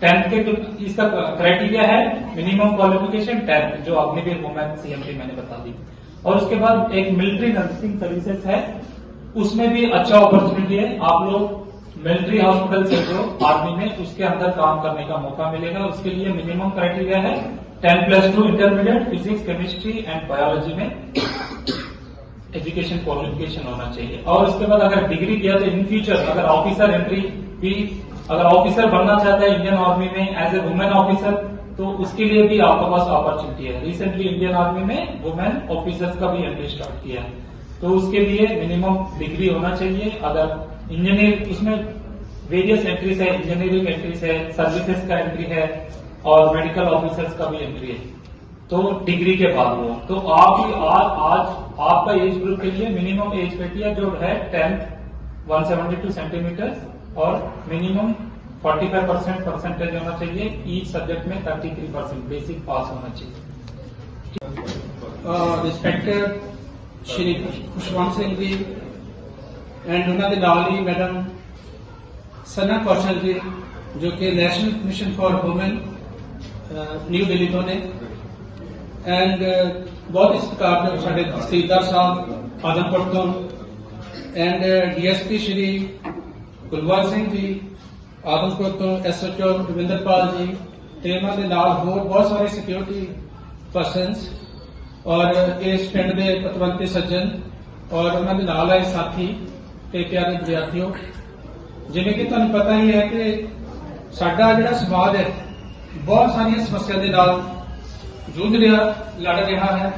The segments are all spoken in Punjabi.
टेंथ के तो इसका क्राइटेरिया है मिनिमम क्वालिफिकेशन टेंथ जो आपने भी वुमेन सीएमपी मैंने बता दी। और उसके बाद एक मिलिट्री नर्सिंग सर्विसेज़ है, उसमें भी अच्छा अपॉर्चुनिटी है। आप लोग मिलिट्री हॉस्पिटल से जो आर्मी में उसके अंदर काम करने का मौका मिलेगा, उसके लिए मिनिमम क्राइटेरिया है। Ten plus two intermediate physics chemistry and biology में एजुकेशन क्वालिफिकेशन होना चाहिए। और उसके बाद अगर डिग्री किया तो इन फ्यूचर अगर ऑफिसर एंट्री भी अगर ऑफिसर बनना चाहता है इंडियन आर्मी में एज ए वुमेन ऑफिसर तो उसके लिए भी आपके पास अपॉर्चुनिटी है। रिसेंटली इंडियन आर्मी में वुमेन ऑफिसर्स का भी एंट्री स्टार्ट किया है। तो उसके लिए मिनिमम डिग्री होना चाहिए। अगर इंजीनियर उसमें वेरियस एंट्रीज है इंजीनियरिंग एंट्रीज है सर्विसेज़ का एंट्री है, और मेडिकल ऑफिसर्स का भी एंट्री है। तो डिग्री के बाद वो तो आप ही आज आज आपका एज ग्रुप के लिए मिनिमम एज क्राइटेरिया जो है टेंथ 172 सेंटीमीटर और मिनिमम 45 परसेंट परसेंटेज होना चाहिए ईच सब्जेक्ट में 33 परसेंट बेसिक पास होना चाहिए। रिस्पेक्टेड श्री खुशवंत सिंह जी एंड उन्होंने लावली मैडम सना कौशल जी जो कि national commission for women new Delhi तो ने। एंड बहुत इस प्रकार तहसीलदार साहब आदमपुर तो एंड डीएसपी श्री ਕੁਲਵੰਤ ਸਿੰਘ ਜੀ ਆਦਮਪੁਰ ਤੋਂ ਐਸਐਚਓ ਰਵਿੰਦਰਪਾਲ ਜੀ, ਤੇ ਉਹਨਾਂ ਦੇ ਨਾਲ ਹੋਰ ਬਹੁਤ ਸਾਰੇ ਸਿਕਿਉਰਿਟੀ ਪਰਸਨਸ ਔਰ ਇਸ ਪਿੰਡ ਦੇ ਪਤਵੰਤੇ ਸੱਜਣ ਔਰ ਉਹਨਾਂ ਦੇ ਨਾਲ ਆਏ ਸਾਥੀ ਤੇ ਪਿਆਰੇ ਵਿਦਿਆਰਥੀਓ। ਜਿਵੇਂ ਕਿ ਤੁਹਾਨੂੰ ਪਤਾ ਹੀ ਹੈ ਕਿ ਸਾਡਾ ਜਿਹੜਾ ਸਮਾਜ ਹੈ, ਬਹੁਤ ਸਾਰੀਆਂ ਸਮੱਸਿਆ ਦੇ ਨਾਲ ਜੂਝ ਰਿਹਾ, ਲੜ ਰਿਹਾ ਹੈ।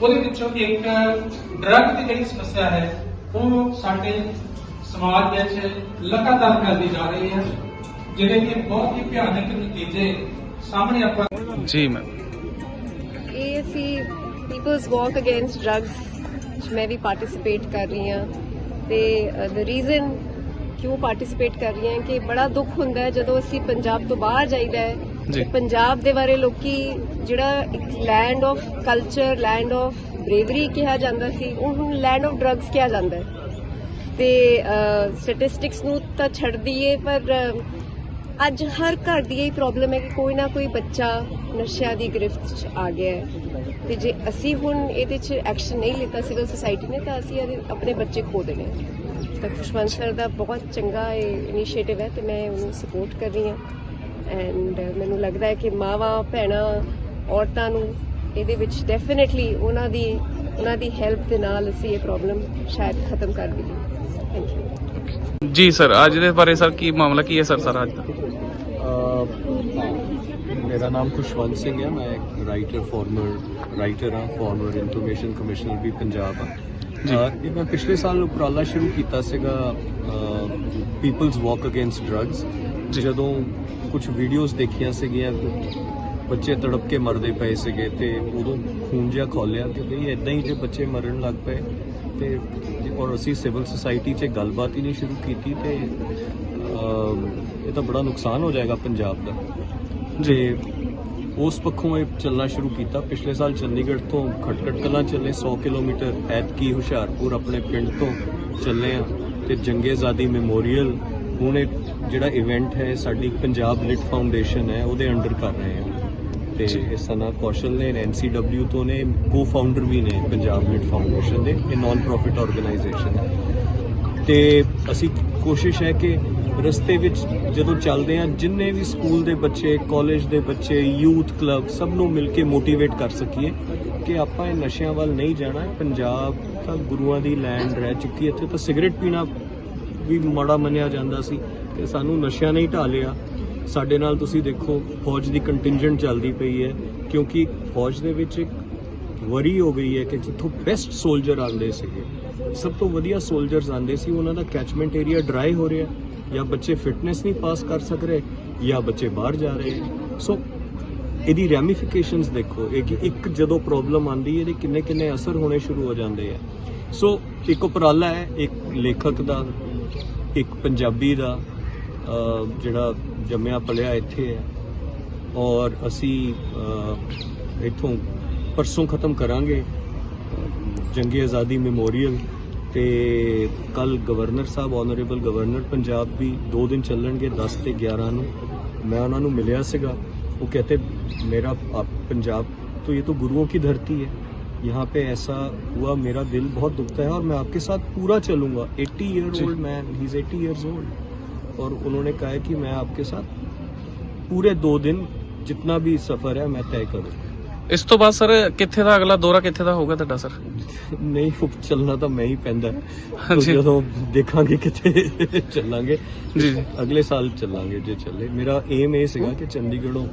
ਉਹਦੇ ਵਿੱਚੋਂ ਇੱਕ ਡਰੱਗ ਦੀ ਜਿਹੜੀ ਸਮੱਸਿਆ ਹੈ, ਉਹ ਸਾਡੇ ਸਮਾਜ ਵਿੱਚ ਲਗਾਤਾਰ ਫੈਲਦੀ ਜਾ ਰਹੀ ਹੈ ਜਿਹਦੇ ਕਿ ਬਹੁਤ ਹੀ ਭਿਆਨਕ ਨਤੀਜੇ ਸਾਹਮਣੇ ਆਪਾਂ ਜੀ ਮੈਮ ਇਹ ਅਸੀਂ ਪੀਪਲਸ ਵਾਕ ਅਗੇਂਸਟ ਡਰੱਗਸ ਮੈਂ ਵੀ ਪਾਰਟਿਸਿਪੇਟ ਕਰ ਰਹੀ ਹਾਂ ਤੇ ਦ ਰੀਜ਼ਨ ਕਿਉਂ ਪਾਰਟਿਸਿਪੇਟ ਕਰ ਰਹੀ ਹਾਂ ਕਿ ਬੜਾ ਦੁੱਖ ਹੁੰਦਾ ਹੈ ਜਦੋਂ ਅਸੀਂ ਪੰਜਾਬ ਤੋਂ ਬਾਹਰ ਜਾਈਦਾ ਹੈ ਜੀ। ਪੰਜਾਬ ਦੇ ਬਾਰੇ ਲੋਕੀ ਜਿਹੜਾ ਇੱਕ land of culture land of bravery ਕਿਹਾ ਜਾਂਦਾ ਸੀ ਉਹ ਹੁਣ ਲੈਂਡ ਆਫ ਡਰੱਗਸ ਕਿਹਾ ਜਾਂਦਾ ਹੈ ਤੇ ਸਟੈਟਿਸਟਿਕਸ ਨੂੰ ਤਾਂ ਛੱਡ ਦਈਏ, ਪਰ ਅੱਜ ਹਰ ਘਰ ਦੀ ਇਹ ਪ੍ਰੋਬਲਮ ਹੈ ਕਿ ਕੋਈ ਨਾ ਕੋਈ ਬੱਚਾ ਨਸ਼ਿਆਂ ਦੀ ਗ੍ਰਿਫਤ 'ਚ ਆ ਗਿਆ ਹੈ। ਤੇ ਜੇ ਅਸੀਂ ਹੁਣ ਇਹਦੇ 'ਚ ਐਕਸ਼ਨ ਨਹੀਂ ਲਿੱਤਾ ਸਿਵਲ ਸੁਸਾਇਟੀ ਨੇ, ਤਾਂ ਅਸੀਂ ਇਹਦੇ- ਆਪਣੇ ਬੱਚੇ ਖੋ ਦੇਣੇ ਆ। ਤਾਂ ਖੁਸ਼ਵੰਤ ਸਰ ਦਾ ਬਹੁਤ ਚੰਗਾ ਇਹ ਇਨੀਸ਼ੀਏਟਿਵ ਹੈ ਤੇ ਮੈਂ ਉਹਨੂੰ ਸਪੋਰਟ ਕਰ ਰਹੀ ਹਾਂ। ਐਂਡ ਮੈਨੂੰ ਲੱਗਦਾ ਹੈ ਕਿ ਮਾਵਾਂ, ਭੈਣਾਂ, ਔਰਤਾਂ ਨੂੰ ਇਹਦੇ ਵਿੱਚ ਡੈਫੀਨਿਟਲੀ ਉਹਨਾਂ ਦੀ ਉਹਨਾਂ ਦੀ ਹੈਲਪ ਦੇ ਨਾਲ ਅਸੀਂ ਇਹ ਪ੍ਰੋਬਲਮ ਸ਼ਾਇਦ ਖਤਮ ਕਰ ਦਈਏ। ਜੀ ਸਰ ਅੱਜ ਦੇ ਬਾਰੇ ਸਰ ਕੀ ਮਾਮਲਾ ਕੀ ਹੈ ਸਰ ਸਰ ਅੱਜ? ਦਾ ਮੇਰਾ ਨਾਮ ਖੁਸ਼ਵੰਤ ਸਿੰਘ ਹੈ ਮੈਂ ਇੱਕ ਰਾਈਟਰ ਫਾਰਮਰ ਰਾਈਟਰ ਹਾਂ ਫਾਰਮਰ ਇਨਫੋਰਮੇਸ਼ਨ ਕਮਿਸ਼ਨਰ ਵੀ ਪੰਜਾਬ ਆ ਜੀ। ਇਹ ਮੈਂ ਪਿਛਲੇ ਸਾਲ ਉਪਰਾਲਾ ਸ਼ੁਰੂ ਕੀਤਾ ਸੀਗਾ ਪੀਪਲਸ ਵਾਕ ਅਗੇਂਸਟ ਡਰੱਗਸ ਜਦੋਂ ਕੁਝ ਵੀਡੀਓਜ਼ ਦੇਖੀਆਂ ਸੀਗੀਆਂ ਬੱਚੇ ਤੜਪ ਕੇ ਮਰਦੇ ਪਏ ਸੀਗੇ ਤੇ ਉਦੋਂ ਖੂਨ ਜਿਹਾ ਖੋਲਿਆ ਕਿ ਭਈ ਇਦਾਂ ਹੀ ਜੇ ਬੱਚੇ ਮਰਨ ਲੱਗ ਪਏ ਤੇ ਔਰ ਅਸੀਂ ਸਿਵਲ ਸੁਸਾਇਟੀ 'ਚ ਗੱਲਬਾਤ ਹੀ ਨਹੀਂ ਸ਼ੁਰੂ ਕੀਤੀ ਤੇ ਇਹ ਤਾਂ ਬੜਾ ਨੁਕਸਾਨ ਹੋ ਜਾਏਗਾ ਪੰਜਾਬ ਦਾ। ਜੇ ਉਸ ਪੱਖੋਂ ਇਹ ਚੱਲਣਾ ਸ਼ੁਰੂ ਕੀਤਾ। ਪਿਛਲੇ ਸਾਲ ਚੰਡੀਗੜ੍ਹ ਤੋਂ ਖਟਕਟ ਕਲਾਂ ਚੱਲੇ 100 ਕਿਲੋਮੀਟਰ ਐਤਕੀ ਹੁਸ਼ਿਆਰਪੁਰ ਆਪਣੇ ਪਿੰਡ ਤੋਂ ਚੱਲੇ ਆ ਤੇ ਜੰਗੇਜ਼ਾਦੀ ਮੈਮੋਰੀਅਲ, ਹੁਣ ਇਹ ਜਿਹੜਾ ਇਵੈਂਟ ਹੈ, ਸਾਡੀ ਪੰਜਾਬ ਲਿਟ ਫਾਊਂਡੇਸ਼ਨ ਹੈ, ਉਹਦੇ ਅੰਡਰ ਕਰ ਰਹੇ ਆ ਤੇ ਸਨਾ ਕੌਸ਼ਲ ਨੇ ਐਨਸੀਡਬਲਿਊ ਤੋਂ ਨੇ ਕੋ ਫਾਊਂਡਰ ਵੀ ਨੇ ਪੰਜਾਬ ਲਿਟ ਫਾਊਂਡੇਸ਼ਨ ਦੇ ਇਹ ਨਾਨ ਪ੍ਰੋਫਿਟ ਆਰਗੇਨਾਈਜੇਸ਼ਨ ਹੈ। ਤੇ ਅਸੀਂ ਕੋਸ਼ਿਸ਼ ਹੈ ਕਿ ਰਸਤੇ ਵਿੱਚ ਜਦੋਂ ਚੱਲਦੇ ਆ ਜਿੰਨੇ ਵੀ ਸਕੂਲ ਦੇ ਬੱਚੇ ਕਾਲਜ ਦੇ ਬੱਚੇ ਯੂਥ ਕਲੱਬ ਸਭ ਨੂੰ ਮਿਲ ਕੇ ਮੋਟੀਵੇਟ ਕਰ ਸਕੀਏ ਕਿ ਆਪਾਂ ਇਹ ਨਸ਼ਿਆਂ ਵੱਲ ਨਹੀਂ ਜਾਣਾ ਪੰਜਾਬ ਤਾਂ ਗੁਰੂਆਂ ਦੀ ਲੈਂਡ ਰਹਿ ਚੁੱਕੀ ਇੱਥੇ ਤਾਂ ਸਿਗਰਟ ਪੀਣਾ ਵੀ ਮਾੜਾ ਮੰਨਿਆ ਜਾਂਦਾ ਸੀ ਕਿ ਸਾਨੂੰ ਨਸ਼ਿਆਂ ਨੇ ਹੀ ਢਾ ਲਿਆ। ਸਾਡੇ ਨਾਲ ਤੁਸੀਂ ਦੇਖੋ, ਫੌਜ ਦੀ ਕੰਟਿੰਜੈਂਟ ਚੱਲਦੀ ਪਈ ਹੈ, ਕਿਉਂਕਿ ਫੌਜ ਦੇ ਵਿੱਚ ਇੱਕ ਵਰੀ ਹੋ ਗਈ ਹੈ ਕਿ ਜਿੱਥੋਂ ਬੈਸਟ ਸੋਲਜਰ ਆਉਂਦੇ ਸੀਗੇ, ਸਭ ਤੋਂ ਵਧੀਆ ਸੋਲਜਰਸ ਆਉਂਦੇ ਸੀ, ਉਹਨਾਂ ਦਾ ਕੈਚਮੈਂਟ ਏਰੀਆ ਡਰਾਈ ਹੋ ਰਿਹਾ, ਜਾਂ ਬੱਚੇ ਫਿਟਨੈਸ ਨਹੀਂ ਪਾਸ ਕਰ ਸਕ ਰਹੇ, ਜਾਂ ਬੱਚੇ ਬਾਹਰ ਜਾ ਰਹੇ। ਸੋ ਇਹਦੀ ਰੈਮੀਫਿਕੇਸ਼ਨਸ ਦੇਖੋ, ਇਹ ਕਿ ਇੱਕ ਜਦੋਂ ਪ੍ਰੋਬਲਮ ਆਂਦੀ ਹੈ, ਇਹਦੇ ਕਿੰਨੇ ਕਿੰਨੇ ਅਸਰ ਹੋਣੇ ਸ਼ੁਰੂ ਹੋ ਜਾਂਦੇ ਆ। ਸੋ ਇੱਕ ਉਪਰਾਲਾ ਹੈ, ਇੱਕ ਲੇਖਕ ਦਾ, ਇੱਕ ਪੰਜਾਬੀ ਦਾ ਜਿਹੜਾ ਜੰਮਿਆ ਪਲਿਆ ਇੱਥੇ ਹੈ ਔਰ ਅਸੀਂ ਅਹ, ਇੱਥੋਂ ਪਰਸੋਂ ਖਤਮ ਕਰਾਂਗੇ ਅਹ, ਜੰਗੀ ਆਜ਼ਾਦੀ ਮੈਮੋਰੀਅਲ ਤੇ ਕੱਲ ਗਵਰਨਰ ਸਾਹਿਬ ਆਨਰੇਬਲ ਗਵਰਨਰ ਪੰਜਾਬ ਵੀ 2 ਦਿਨ ਚੱਲਣਗੇ 10 ਤੇ 11 ਨੂੰ ਮੈਂ ਉਹਨਾਂ ਨੂੰ ਮਿਲਿਆ ਸੀਗਾ वो कहते मेरा आप पंजाब तो ये तो गुरुओं की धरती है यहाँ पे ऐसा हुआ मेरा दिल बहुत दुखता है और मैं आपके साथ पूरा चलूंगा 80 year old man he is 80 years old और उन्होंने कहा है कि मैं आपके साथ पूरे दो दिन जितना भी सफर है मैं तय करूँ ਇਸ ਤੋਂ ਬਾਅਦ ਸਰ ਕਿੱਥੇ ਦਾ ਅਗਲਾ ਦੌਰਾ ਕਿੱਥੇ ਦਾ ਹੋਊਗਾ ਤੁਹਾਡਾ ਸਰ ਨਹੀਂ ਉਹ ਚੱਲਣਾ ਤਾਂ ਮੈਂ ਹੀ ਪੈਂਦਾ ਹੈ। ਹਾਂਜੀ। ਜਦੋਂ ਦੇਖਾਂਗੇ ਕਿੱਥੇ ਚੱਲਾਂਗੇ ਜੀ ਜੀ ਅਗਲੇ ਸਾਲ ਚੱਲਾਂਗੇ ਜੇ ਚੱਲੇ ਮੇਰਾ ਏਮ ਇਹ ਸੀਗਾ ਕਿ ਚੰਡੀਗੜ੍ਹੋਂ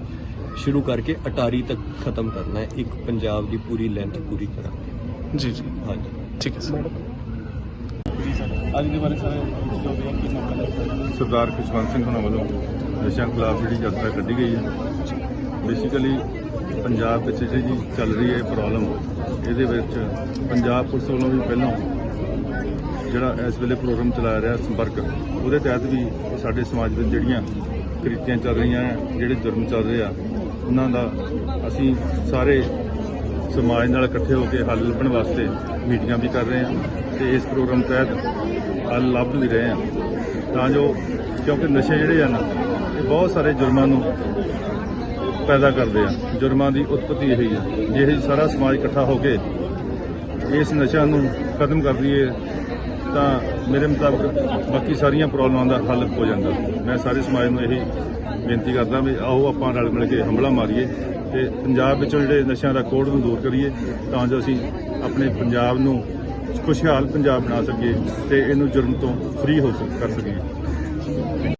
ਸ਼ੁਰੂ ਕਰਕੇ ਅਟਾਰੀ ਤੱਕ ਖਤਮ ਕਰਨਾ ਹੈ ਇੱਕ ਪੰਜਾਬ ਦੀ ਪੂਰੀ ਲੈਂਥ ਪੂਰੀ ਕਰਾਂਗੇ ਜੀ ਜੀ ਹਾਂਜੀ ਠੀਕ ਹੈ ਸਰ ਸਰਦਾਰ ਖੁਸ਼ਵੰਤ ਸਿੰਘ ਹੁਣਾਂ ਵੱਲੋਂ ਨਸ਼ਿਆਂ ਖਿਲਾਫ ਜਿਹੜੀ ਯਾਤਰਾ ਕੱਢੀ ਗਈ ਹੈ। ਬੇਸਿਕਲੀ ਪੰਜਾਬ ਵਿੱਚ ਜਿਹੜੀ ਚੱਲ ਰਹੀ ਹੈ ਪ੍ਰੋਬਲਮ ਇਹਦੇ ਵਿੱਚ ਪੰਜਾਬ ਪੁਲਿਸ ਵੱਲੋਂ ਵੀ ਪਹਿਲਾਂ ਜਿਹੜਾ ਇਸ ਵੇਲੇ ਪ੍ਰੋਗਰਾਮ ਚਲਾਇਆ ਰਿਹਾ ਸੰਪਰਕ, ਉਹਦੇ ਤਹਿਤ ਵੀ ਸਾਡੇ ਸਮਾਜ ਵਿੱਚ ਜਿਹੜੀਆਂ ਕ੍ਰਿਤੀਆਂ ਚੱਲ ਰਹੀਆਂ ਜਿਹੜੇ ਜੁਰਮ ਚੱਲ ਰਹੇ ਆ, ਉਹਨਾਂ ਦਾ ਅਸੀਂ ਸਾਰੇ ਸਮਾਜ ਨਾਲ ਇਕੱਠੇ ਹੋ ਕੇ ਹੱਲ ਲੱਭਣ ਵਾਸਤੇ ਮੀਟਿੰਗਾਂ ਵੀ ਕਰ ਰਹੇ ਹਾਂ ਤੇ ਇਸ ਪ੍ਰੋਗਰਾਮ ਤਹਿਤ ਹੱਲ ਲੱਭ ਵੀ ਰਹੇ ਹਾਂ। ਤਾਂ ਜੋ ਕਿਉਂਕਿ ਨਸ਼ੇ ਜਿਹੜੇ ਆ ਨਾ, ਇਹ ਬਹੁਤ ਸਾਰੇ ਜੁਰਮਾਂ ਨੂੰ ਪੈਦਾ ਕਰਦੇ ਆ। ਜੁਰਮਾਂ ਦੀ ਉਤਪਤੀ ਇਹੀ ਆ। ਜੇ ਇਹ ਸਾਰਾ ਸਮਾਜ ਇਕੱਠਾ ਹੋ ਕੇ ਇਸ ਨਸ਼ਿਆਂ ਨੂੰ ਖਤਮ ਕਰ ਦਈਏ, ਤਾਂ ਮੇਰੇ ਮੁਤਾਬਕ ਬਾਕੀ ਸਾਰੀਆਂ ਪ੍ਰੋਬਲਮਾਂ ਦਾ ਹੱਲ ਹੋ ਜਾਂਦਾ। ਮੈਂ ਸਾਰੇ ਸਮਾਜ ਨੂੰ ਇਹੀ ਬੇਨਤੀ ਕਰਦਾ ਵੀ ਆਓ ਆਪਾਂ ਰਲ ਮਿਲ ਕੇ ਹਮਲਾ ਮਾਰੀਏ ਤੇ ਪੰਜਾਬ ਵਿੱਚੋਂ ਜਿਹੜੇ ਨਸ਼ਿਆਂ ਦਾ ਕੋੜ ਨੂੰ ਦੂਰ ਕਰੀਏ ਤਾਂ ਜੋ ਅਸੀਂ ਆਪਣੇ ਪੰਜਾਬ ਨੂੰ ਖੁਸ਼ਹਾਲ ਪੰਜਾਬ ਬਣਾ ਸਕੀਏ ਤੇ ਇਹਨੂੰ ਜੁਰਮ ਤੋਂ ਫ੍ਰੀ ਹੋ ਕਰ ਸਕੀਏ।